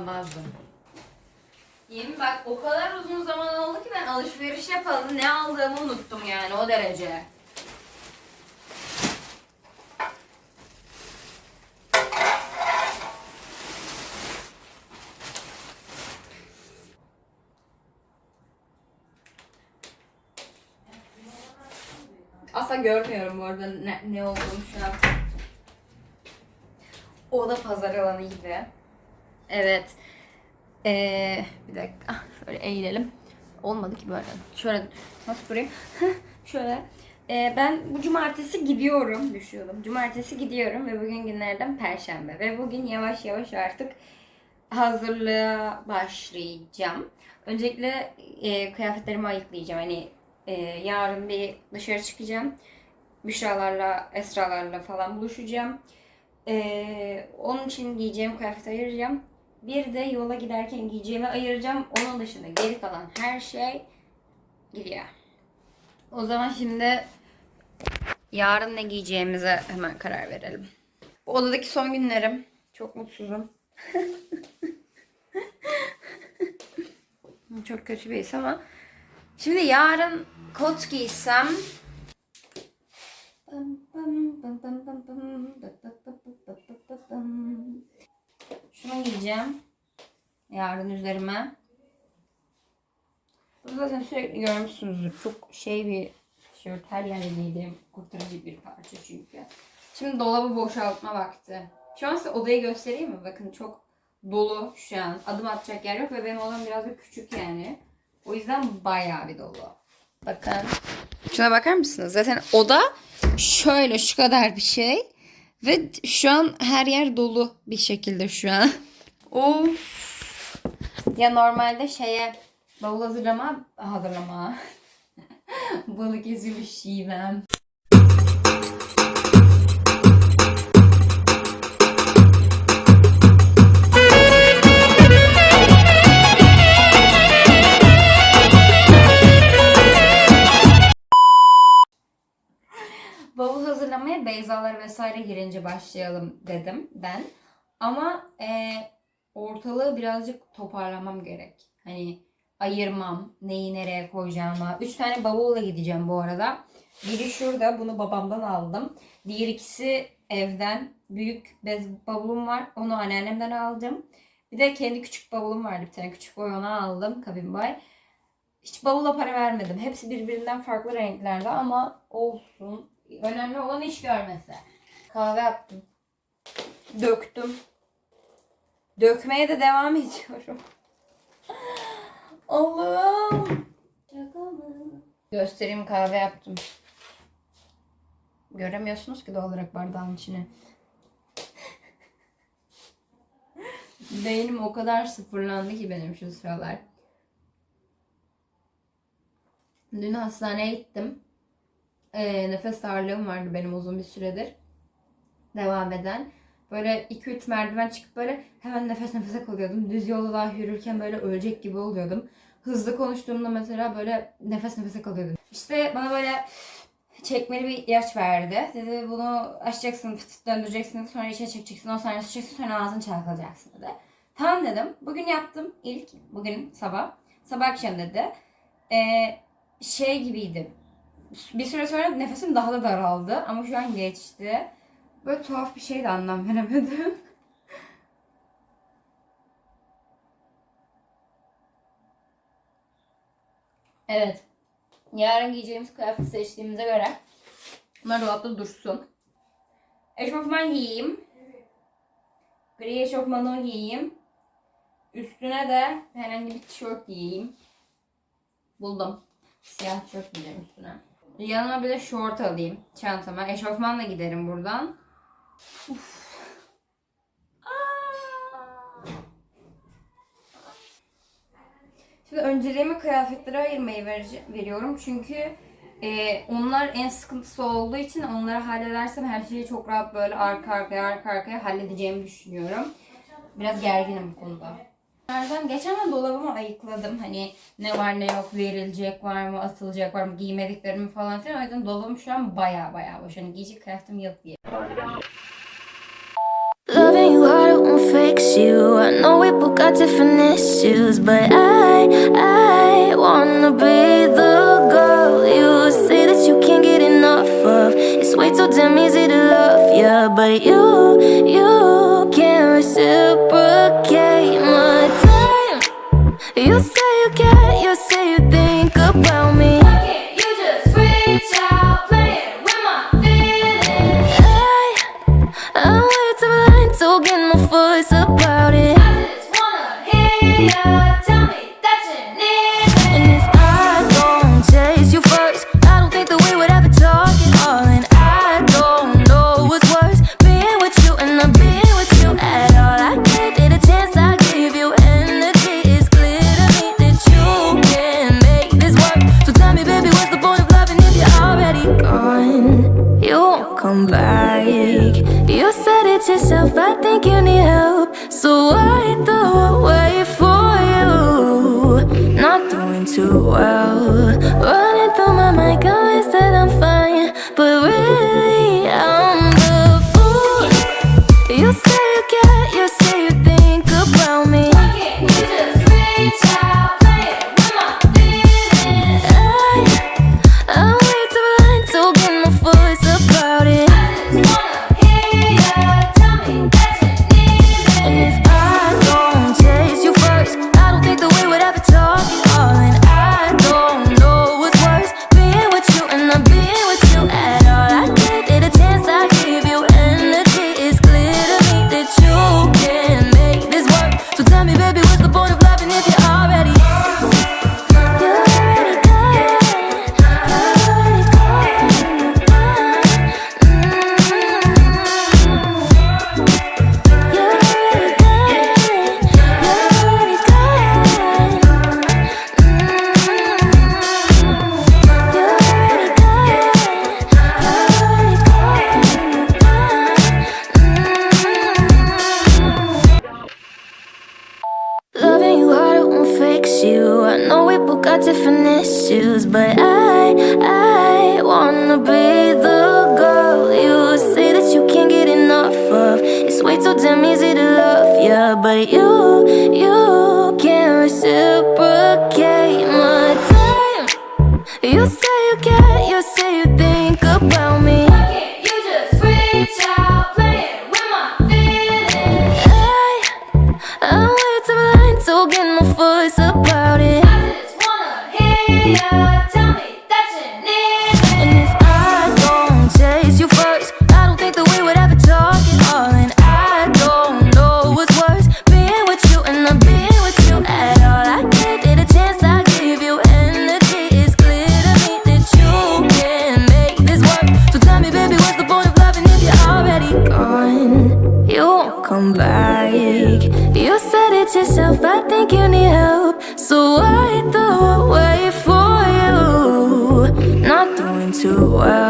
almazdım. Yemin bak o kadar uzun zaman oldu ki ben alışveriş yapalı ne aldığımı unuttum yani o derece. Asla görmüyorum bu arada ne, ne olduğunu şu an. O da pazar alanı gibi. Evet. Ee, bir dakika. Şöyle eğilelim. Olmadı ki böyle. Şöyle nasıl durayım? Şöyle. Ee, ben bu cumartesi gidiyorum. Düşüyordum. Cumartesi gidiyorum ve bugün günlerden perşembe. Ve bugün yavaş yavaş artık hazırlığa başlayacağım. Öncelikle e, kıyafetlerimi ayıklayacağım. Hani e, yarın bir dışarı çıkacağım. Büşralarla, Esralarla falan buluşacağım. Ee, onun için giyeceğim kıyafeti ayıracağım. Bir de yola giderken giyeceğimi ayıracağım. Onun dışında geri kalan her şey gidiyor. O zaman şimdi yarın ne giyeceğimize hemen karar verelim. Bu odadaki son günlerim. Çok mutsuzum. Çok kötü bir his ama. Şimdi yarın kot giysem şunu giyeceğim. Yarın üzerime. Bunu zaten sürekli görmüşsünüzdür. Çok şey bir tişört. Her yerde giydiğim kurtarıcı bir parça çünkü. Şimdi dolabı boşaltma vakti. Şu an size odayı göstereyim mi? Bakın çok dolu şu an. Adım atacak yer yok ve benim odam biraz da küçük yani. O yüzden bayağı bir dolu. Bakın. Şuna bakar mısınız? Zaten oda şöyle şu kadar bir şey. Ve şu an her yer dolu bir şekilde şu an. of. Ya normalde şeye bavul hazırlama hazırlama. Balık ezilmiş şivem. Hazırlamaya Beyzalar vesaire girince başlayalım dedim ben. Ama e, ortalığı birazcık toparlamam gerek. Hani ayırmam, neyi nereye koyacağımı. Üç tane bavulla gideceğim bu arada. Biri şurada, bunu babamdan aldım. Diğer ikisi evden. Büyük bez bavulum var, onu anneannemden aldım. Bir de kendi küçük bavulum vardı, bir tane küçük boy onu aldım, kabin boy. Hiç bavula para vermedim. Hepsi birbirinden farklı renklerde ama olsun. Önemli olan iş görmesi. Kahve yaptım. Döktüm. Dökmeye de devam ediyorum. Allah'ım. Göstereyim kahve yaptım. Göremiyorsunuz ki doğal olarak bardağın içine. Beynim o kadar sıfırlandı ki benim şu sıralar. Dün hastaneye gittim. Ee, nefes darlığım vardı benim uzun bir süredir. Devam eden. Böyle 2-3 merdiven çıkıp böyle hemen nefes nefese kalıyordum. Düz yolda yürürken böyle ölecek gibi oluyordum. Hızlı konuştuğumda mesela böyle nefes nefese kalıyordum. İşte bana böyle çekmeli bir ilaç verdi. Dedi bunu açacaksın, fıt fıt döndüreceksin, sonra içine çekeceksin, 10 saniye tutacaksın, sonra ağzını çalkalayacaksın dedi. Tamam dedim. Bugün yaptım ilk, bugün sabah. Sabah akşam dedi. Ee, şey gibiydi. Bir süre sonra nefesim daha da daraldı ama şu an geçti. Böyle tuhaf bir şey de anlam veremedim. evet. Yarın giyeceğimiz kıyafet seçtiğimize göre bunlar dolapta dursun. Eşofman giyeyim. Gri eşofmanımı giyeyim. Üstüne de herhangi bir tişört giyeyim. Buldum. Siyah tişört giyeceğim üstüne. Yanıma bir de şort alayım çantama. Eşofmanla giderim buradan. Şimdi önceliğimi kıyafetlere ayırmayı veriyorum. Çünkü e, onlar en sıkıntısı olduğu için onları halledersem her şeyi çok rahat böyle arka arkaya arka arkaya halledeceğimi düşünüyorum. Biraz gerginim bu konuda. Nereden geçen ben dolabımı ayıkladım. Hani ne var ne yok verilecek var mı atılacak var mı giymediklerimi falan filan. O yüzden dolabım şu an baya baya boş. Hani giyecek kıyafetim yok diye. Loving you hard, it won't fix you. I know we both got different issues, but I, I wanna be the girl you say that you can't get enough of. It's way too damn easy to love you, but you, you can't reciprocate. Isso! come back. You said it yourself, I think you need help. So I do. Wait for you. Not doing too well. say it come back. You said it yourself, I think you need help. So I thought wait for you. Not doing too well.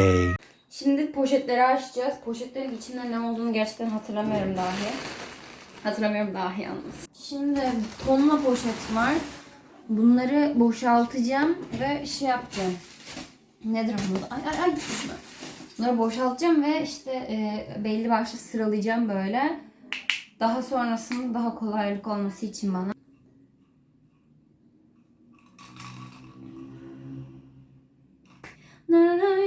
day. Şimdi poşetleri açacağız. Poşetlerin içinde ne olduğunu gerçekten hatırlamıyorum dahi. Hatırlamıyorum dahi yalnız. Şimdi tonla poşet var. Bunları boşaltacağım ve şey yapacağım. Nedir bu? Ay ay ay. Bunları boşaltacağım ve işte e, belli başlı sıralayacağım böyle. Daha sonrasında daha kolaylık olması için bana. Na na na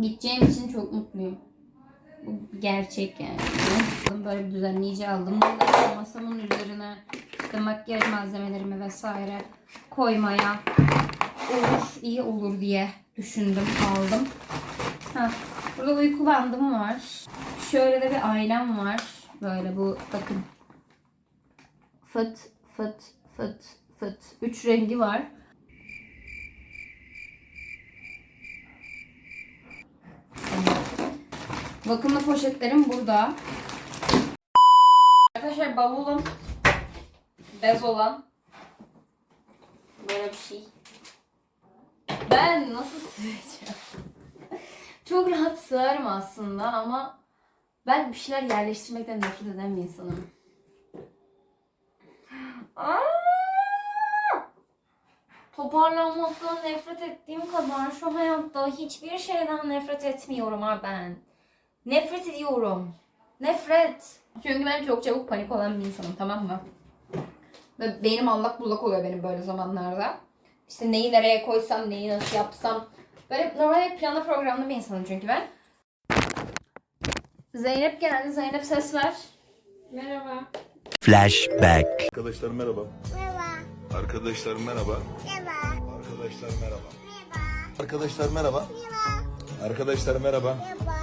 Gideceğim için çok mutluyum. Bu gerçek yani. Böyle bir düzenleyici aldım. Masamın üzerine işte makyaj malzemelerimi vesaire koymaya olur, iyi olur diye düşündüm, aldım. Heh, burada uyku bandım var. Şöyle de bir ailem var. Böyle bu bakın. Fıt fıt fıt fıt. Üç rengi var. Bakımlı poşetlerim burada. Arkadaşlar bavulum bez olan böyle bir şey. Ben nasıl sığacağım? Çok rahat sığarım aslında ama ben bir şeyler yerleştirmekten nefret eden bir insanım. Aa! Toparlanmaktan nefret ettiğim kadar şu hayatta hiçbir şeyden nefret etmiyorum ha ben. Nefret ediyorum. Nefret. Çünkü ben çok çabuk panik olan bir insanım tamam mı? Ve beynim allak bullak oluyor benim böyle zamanlarda. İşte neyi nereye koysam, neyi nasıl yapsam. Böyle normal planlı programlı bir insanım çünkü ben. Zeynep geldi. Zeynep ses ver. Merhaba. Flashback. Arkadaşlar merhaba. Merhaba. Arkadaşlar merhaba. Merhaba. Arkadaşlar merhaba. Merhaba. Arkadaşlar merhaba. Arkadaşlar merhaba. Merhaba.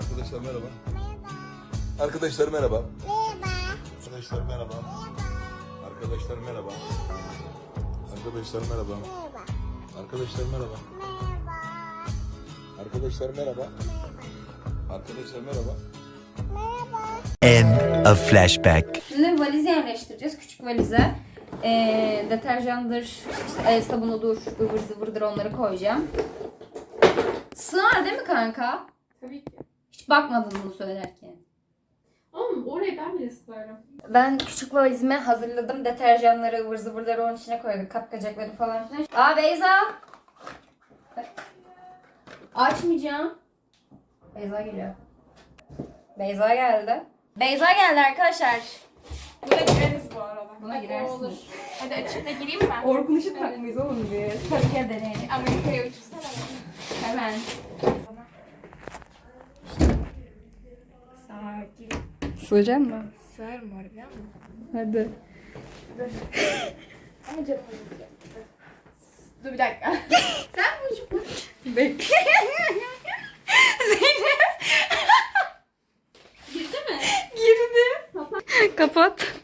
Arkadaşlar merhaba. Arkadaşlar merhaba. Merhaba. Arkadaşlar merhaba. Arkadaşlar merhaba. Arkadaşlar merhaba. Arkadaşlar merhaba. Arkadaşlar merhaba. End of flashback. Şimdi valizi yerleştireceğiz. Küçük valize. Ee, deterjandır, işte el sabunudur, ıvır zıvırdır onları koyacağım. Sığar değil mi kanka? Tabii ki. Hiç bakmadın bunu söylerken. Oğlum orayı ben bile sığarım. Ben küçük valizime hazırladım. Deterjanları, ıvır zıvırları onun içine koydum. Kapkacakları falan filan. Aa Beyza! Açmayacağım. Beyza geliyor. Beyza geldi. Beyza geldi arkadaşlar. Buna gireriz bu arada. Buna girersiniz. olur. Hadi açıkta gireyim mi ben? Orkun Işık takmayız oğlum biz. Tabii ederim. Amerika'ya uçursana. Hemen. Sakin. Sığacak mı? Sığarım var biliyor musun? Hadi. Ama canım acıdı. Dur bir dakika. Sen bu şu Bekle. Zeynep. Girdi mi? Girdi. Kapat.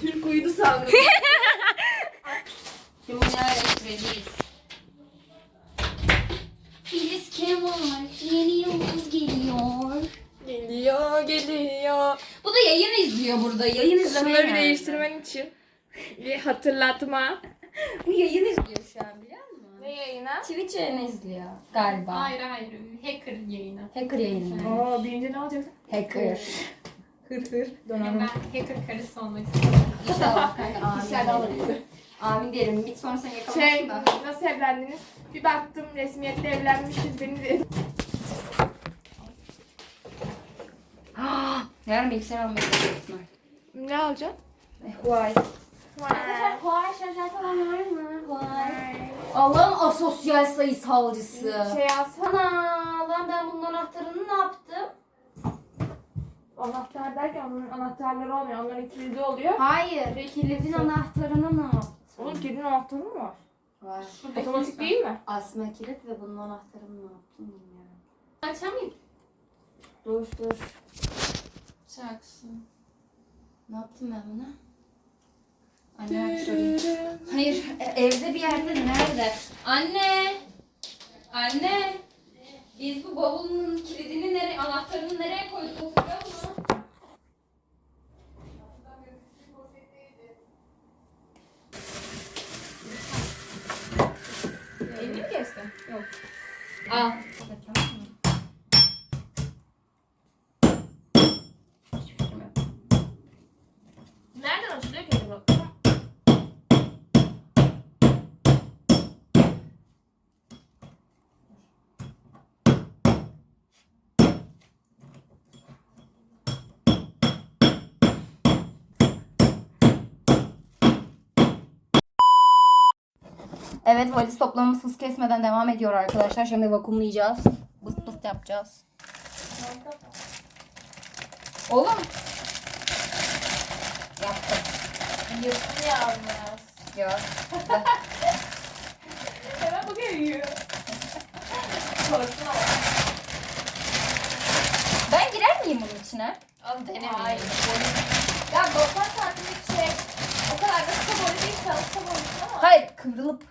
Türk uyudu sandım. Şimdi bunu yerleştireceğiz. Filiz Kemal yeni yıldız geliyor. geliyor geliyor. Bu da yayın izliyor burada. Yayın izlemeye Şunları geldi. değiştirmen için. Bir hatırlatma. Bu yayın izliyor şu an biliyor musun? Ne yayına? Twitch yayını izliyor galiba. Hayır hayır. Hacker yayını. Hacker yayını. Oo birinci ne olacaksın? Hacker. Hır hır. Ben hacker karısı olmak istiyorum. İnşallah kanka amin. Diyelim. Bir sonra sen yakalamazsın Şey da. nasıl evlendiniz? Bir baktım resmiyette evlenmişiz beni de. Yarın bilgisayar almayı ihtimal. Ne alacaksın? Huawei. Huawei şarj falan var mı? Huawei. Allah'ın asosyal sayısalcısı. Şey alsana. Ana lan ben bunun anahtarını ne yaptım? Anahtar derken onların anahtarları olmuyor. Onların kilidi oluyor. Hayır. Kilidin anahtarını ne yaptım? Onun kilidin anahtarı mı var? Var. Otomatik değil mi? Asma kilit ve bunun anahtarını ne yaptım bilmiyorum. Açamayayım. Dur dur. Çaksın. Ne yaptım ben buna? Anne sorayım. Hayır e- evde bir yerde nerede? Anne! Anne! Biz bu bavulun kilidini nereye, anahtarını nereye koyduk 아. Evet valiz toplamamız hız kesmeden devam ediyor arkadaşlar. Şimdi vakumlayacağız. Bıs bıs yapacağız. Oğlum. Yaptım. Yırtı yalnız. Ya. Hemen bu geliyor. Ben girer miyim bunun içine? Oğlum denemeyin. Ya 90 santimlik şey o kadar da kısa boyu değil çalışsa boyutlu ama. Hayır kıvrılıp.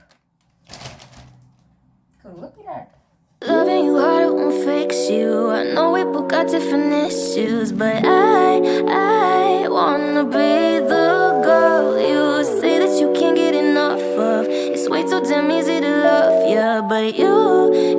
Loving you hard, it won't fix you. I know we both got different issues, but I, I wanna be the girl you say that you can't get enough of. It's way too damn easy to love you, but you.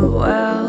well.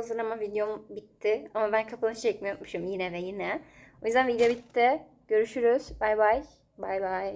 uzun ama videom bitti. Ama ben kapanışı çekmeyi unutmuşum yine ve yine. O yüzden video bitti. Görüşürüz. Bay bay. Bay bay.